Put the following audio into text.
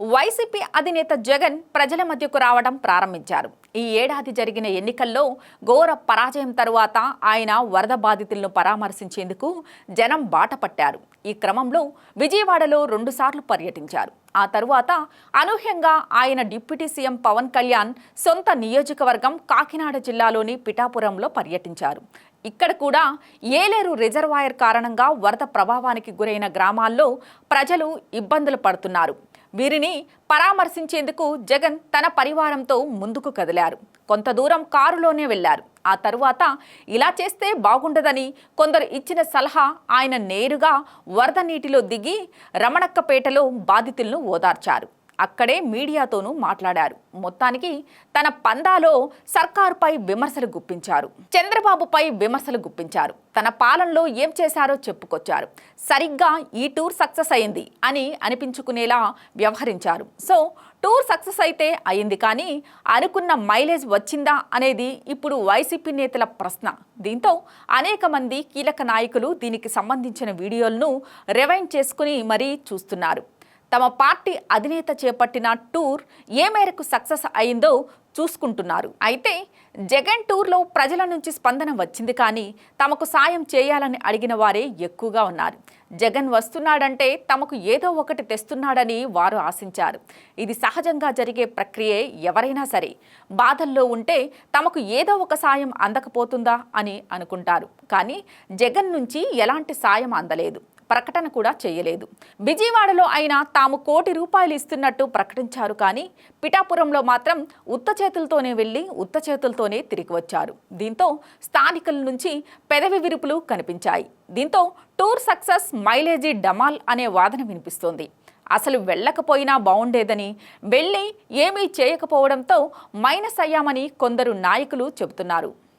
YCP అధినేత జగన్ ప్రజల మధ్యకు రావడం ప్రారంభించారు. ఈ ఏడాది జరిగిన ఎన్నికల్లో ఘోర పరాజయం తరువాత ఆయన వరద బాధితులను పరామర్శించేందుకు జనం బాట పట్టారు. ఈ క్రమంలో విజయవాడలో రెండుసార్లు పర్యటించారు. ఆ తరువాత అనూహ్యంగా ఆయన డిప్యూటీ సీఎం పవన్ కళ్యాణ్ సొంత నియోజకవర్గం కాకినాడ జిల్లాలోని పిఠాపురంలో పర్యటించారు. ఇక్కడ కూడా ఏలేరు రిజర్వాయర్ కారణంగా వరద ప్రభావానికి గురైన గ్రామాల్లో ప్రజలు ఇబ్బందులు పడుతున్నారు. వీరిని పరామర్శించేందుకు జగన్ తన పరివారంతో ముందుకు కదిలారు. కొంత దూరం కారులోనే వెళ్ళారు ఆ తరువాత ఇలా చేస్తే బాగుండదని కొందరు ఇచ్చిన సలహా ఆయన నేరుగా వరద నీటిలో దిగి రమణక్కపేటలో బాధితులను ఓదార్చారు. అక్కడే మీడియాతోనూ మాట్లాడారు. మొత్తానికి తన పందాలో సర్కారుపై విమర్శలు గుప్పించారు. చంద్రబాబుపై విమర్శలు గుప్పించారు. తన పాలనలో ఏం చేశారో చెప్పుకొచ్చారు. సరిగ్గా ఈ టూర్ సక్సెస్ అయింది అని అనిపించుకునేలా వ్యవహరించారు. సో టూర్ సక్సెస్ అయితే అయింది కానీ అనుకున్న మైలేజ్ వచ్చిందా అనేది ఇప్పుడు వైసీపీ నేతల ప్రశ్న. దీంతో అనేక మంది కీలక నాయకులు దీనికి సంబంధించిన వీడియోలను రివైండ్ చేసుకుని మరీ చూస్తున్నారు. తమ పార్టీ అధినేత చేపట్టిన టూర్ ఏ మేరకు సక్సెస్ అయిందో చూసుకుంటున్నారు. అయితే జగన్ టూర్లో ప్రజల నుంచి స్పందన వచ్చింది కానీ తమకు సాయం చేయాలని అడిగిన వారే ఎక్కువగా ఉన్నారు. జగన్ వస్తున్నాడంటే తమకు ఏదో ఒకటి తెస్తున్నాడని వారు ఆశించారు. ఇది సహజంగా జరిగే ప్రక్రియే ఎవరైనా సరే. బాధల్లో ఉంటే తమకు ఏదో ఒక సాయం అందకపోతుందా అని అనుకుంటారు. కానీ జగన్ నుంచి ఎలాంటి సాయం అందలేదు. ప్రకటన కూడా చేయలేదు. విజయవాడలో అయినా తాము కోటి రూపాయలు ఇస్తున్నట్టు ప్రకటించారు కానీ పిఠాపురంలో మాత్రం ఉత్త చేతులతోనే వెళ్ళి ఉత్త చేతులతోనే తిరిగి వచ్చారు. దీంతో స్థానికుల నుంచి పెదవి విరుపులు కనిపించాయి. దీంతో టూర్ సక్సెస్ మైలేజీ డమాల్ అనే వాదన వినిపిస్తోంది. అసలు వెళ్ళకపోయినా బాగుండేదని వెళ్ళి ఏమీ చేయకపోవడంతో మైనస్ అయ్యామని కొందరు నాయకులు చెబుతున్నారు.